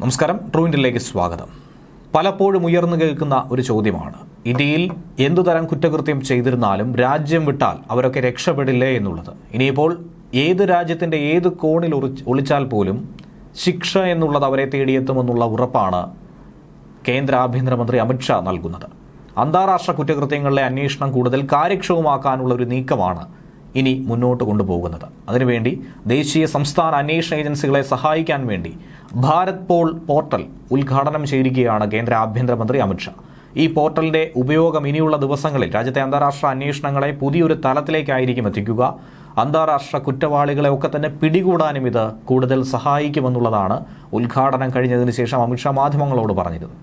നമസ്കാരം. ട്രൂവിന്റിലേക്ക് സ്വാഗതം. പലപ്പോഴും ഉയർന്നു കേൾക്കുന്ന ഒരു ചോദ്യമാണ്. ഇന്ത്യയിൽ എന്തുതരം കുറ്റകൃത്യം ചെയ്തിരുന്നാലും രാജ്യം വിട്ടാൽ അവരൊക്കെ രക്ഷപ്പെടില്ലേ എന്നുള്ളത്. ഇനിയിപ്പോൾ ഏത് രാജ്യത്തിന്റെ ഏത് കോണിൽ ഒളിച്ച് ഒളിച്ചാൽ പോലും ശിക്ഷ എന്നുള്ളത് അവരെ തേടിയെത്തുമെന്നുള്ള ഉറപ്പാണ് കേന്ദ്ര ആഭ്യന്തരമന്ത്രി അമിത്ഷാ നൽകുന്നത്. അന്താരാഷ്ട്ര കുറ്റകൃത്യങ്ങളിലെ അന്വേഷണം കൂടുതൽ കാര്യക്ഷമമാക്കാനുള്ള ഒരു നീക്കമാണ് ഇനി മുന്നോട്ട് കൊണ്ടുപോകുന്നത്. അതിനുവേണ്ടി ദേശീയ സംസ്ഥാന അന്വേഷണ ഏജൻസികളെ സഹായിക്കാൻ വേണ്ടി ഭാരത് പോൾ പോർട്ടൽ ഉദ്ഘാടനം ചെയ്തിരിക്കുകയാണ് കേന്ദ്ര ആഭ്യന്തരമന്ത്രി അമിത്ഷാ ഈ പോർട്ടലിന്റെ ഉപയോഗം ഇനിയുള്ള ദിവസങ്ങളിൽ രാജ്യത്തെ അന്താരാഷ്ട്ര അന്വേഷണങ്ങളെ പുതിയൊരു തലത്തിലേക്കായിരിക്കും എത്തിക്കുക. അന്താരാഷ്ട്ര കുറ്റവാളികളെ ഒക്കെ തന്നെ പിടികൂടാനും ഇത് കൂടുതൽ സഹായിക്കുമെന്നുള്ളതാണ് ഉദ്ഘാടനം കഴിഞ്ഞതിന് ശേഷം അമിത്ഷാ മാധ്യമങ്ങളോട് പറഞ്ഞിരുന്നത്.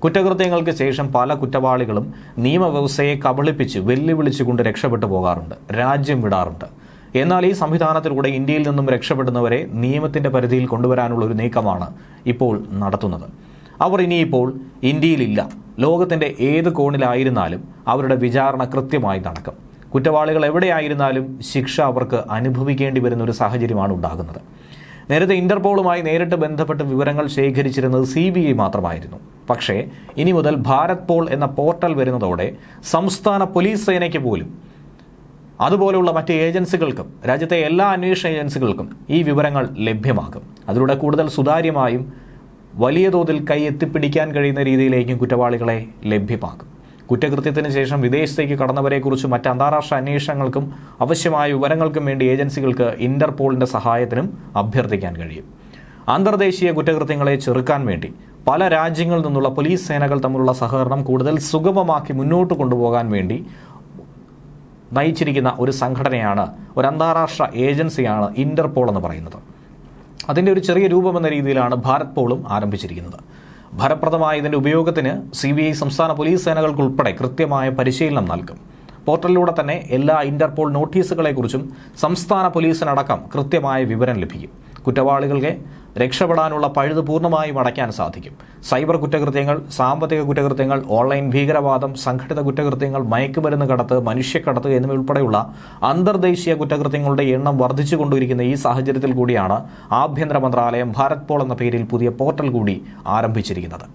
കുറ്റകൃത്യങ്ങൾക്ക് ശേഷം പല കുറ്റവാളികളും നിയമവ്യവസ്ഥയെ കബളിപ്പിച്ച് വെല്ലുവിളിച്ചുകൊണ്ട് രക്ഷപ്പെട്ടു പോകാറുണ്ട്. രാജ്യം വിടാറുണ്ട്. എന്നാൽ ഈ സംവിധാനത്തിലൂടെ ഇന്ത്യയിൽ നിന്നും രക്ഷപ്പെടുന്നവരെ നിയമത്തിന്റെ പരിധിയിൽ കൊണ്ടുവരാനുള്ള ഒരു നീക്കമാണ് ഇപ്പോൾ നടത്തുന്നത്. അവർ ഇനിയിപ്പോൾ ഇന്ത്യയിലില്ല. ലോകത്തിന്റെ ഏത് കോണിലായിരുന്നാലും അവരുടെ വിചാരണ കൃത്യമായി നടക്കും. കുറ്റവാളികൾ എവിടെയായിരുന്നാലും ശിക്ഷ അവർക്ക് അനുഭവിക്കേണ്ടി വരുന്ന ഒരു സാഹചര്യമാണ് ഉണ്ടാകുന്നത്. നേരത്തെ ഇന്റർപോളുമായി നേരിട്ട് ബന്ധപ്പെട്ട് വിവരങ്ങൾ ശേഖരിച്ചിരുന്നത് സി ബി ഐ മാത്രമായിരുന്നു. പക്ഷേ ഇനി മുതൽ ഭാരത് പോൾ എന്ന പോർട്ടൽ വരുന്നതോടെ സംസ്ഥാന പോലീസ് സേനയ്ക്ക് പോലും അതുപോലുള്ള മറ്റ് ഏജൻസികൾക്കും രാജ്യത്തെ എല്ലാ അന്വേഷണ ഏജൻസികൾക്കും ഈ വിവരങ്ങൾ ലഭ്യമാകും. അതിലൂടെ കൂടുതൽ സുതാര്യമായും വലിയ തോതിൽ കൈ എത്തിപ്പിടിക്കാൻ കഴിയുന്ന രീതിയിലേക്കും കുറ്റവാളികളെ ലഭ്യമാക്കും കുറ്റകൃത്യത്തിന് ശേഷം വിദേശത്തേക്ക് കടന്നവരെക്കുറിച്ചും മറ്റ് അന്താരാഷ്ട്ര അന്വേഷണങ്ങൾക്കും ആവശ്യമായ വിവരങ്ങൾക്കും വേണ്ടി ഏജൻസികൾക്ക് ഇന്റർപോളിന്റെ സഹായത്തിനും അഭ്യർത്ഥിക്കാൻ കഴിയും. അന്തർദേശീയ കുറ്റകൃത്യങ്ങളെ ചെറുക്കാൻ വേണ്ടി പല രാജ്യങ്ങളിൽ നിന്നുള്ള പോലീസ് സേനകൾ തമ്മിലുള്ള സഹകരണം കൂടുതൽ സുഗമമാക്കി മുന്നോട്ട് കൊണ്ടുപോകാൻ വേണ്ടി നയിച്ചിരിക്കുന്ന ഒരു സംഘടനയാണ് ഒരു അന്താരാഷ്ട്ര ഏജൻസിയാണ് ഇന്റർപോൾ എന്ന് പറയുന്നത്. അതിന്റെ ഒരു ചെറിയ രൂപം എന്ന രീതിയിലാണ് ഭാരത് പോളും ആരംഭിച്ചിരിക്കുന്നത്. ഫലപ്രദമായ ഇതിന്റെ ഉപയോഗത്തിന് സി ബി ഐ സംസ്ഥാന പോലീസ് സേനകൾക്കുൾപ്പെടെ കൃത്യമായ പരിശീലനം നൽകും. പോർട്ടലിലൂടെ തന്നെ എല്ലാ ഇന്റർപോൾ നോട്ടീസുകളെക്കുറിച്ചും സംസ്ഥാന പോലീസിനടക്കം കൃത്യമായ വിവരം ലഭിക്കും. കുറ്റവാളികൾക്ക് രക്ഷപ്പെടാനുള്ള പഴുത് പൂർണമായും അടയ്ക്കാൻ സാധിക്കും. സൈബർ കുറ്റകൃത്യങ്ങൾ സാമ്പത്തിക കുറ്റകൃത്യങ്ങൾ ഓൺലൈൻ ഭീകരവാദം സംഘടിത കുറ്റകൃത്യങ്ങൾ മയക്കുമരുന്ന് കടത്ത് മനുഷ്യക്കടത്ത് എന്നിവയുൾപ്പെടെയുള്ള അന്തർദേശീയ കുറ്റകൃത്യങ്ങളുടെ എണ്ണം വർദ്ധിച്ചുകൊണ്ടിരിക്കുന്ന ഈ സാഹചര്യത്തിൽ കൂടിയാണ് ആഭ്യന്തര മന്ത്രാലയം ഭാരത് പോൾ എന്ന പേരിൽ പുതിയ പോർട്ടൽ കൂടി ആരംഭിച്ചിരിക്കുന്നത്.